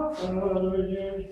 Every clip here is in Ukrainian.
Радує.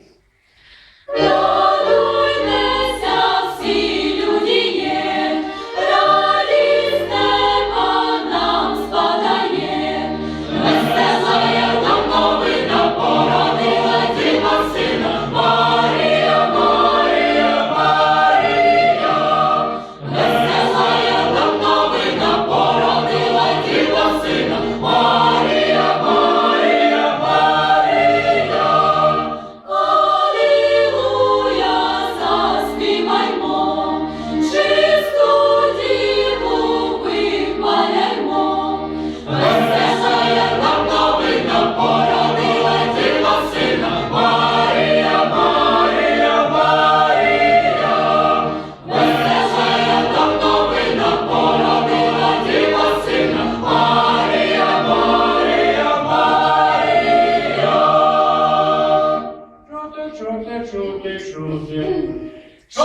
Що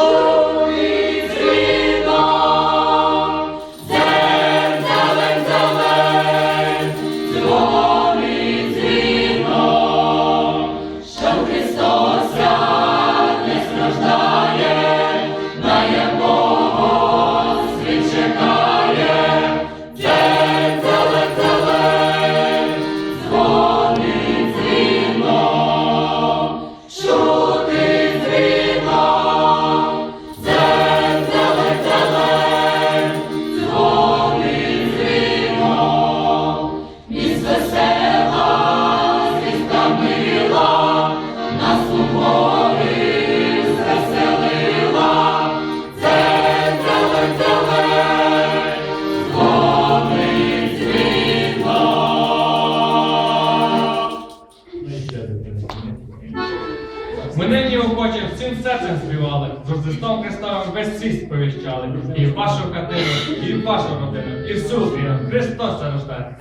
Мене ні охоче всім серцем співали, з Христом Христовим весь світ сповіщали. І вашу катину, і в вашу родину, і всюди Христос зарождає.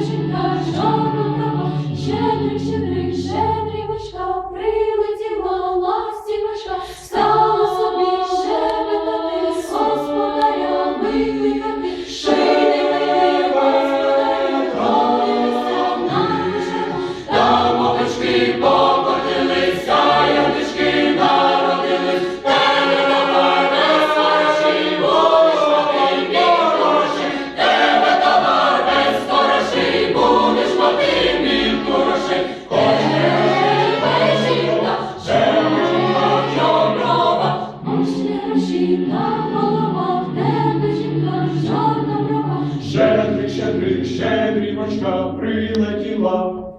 Жінка, жовта права, щедрик, щедрик, щедрик. щедрий, щедрівочка прилетіла.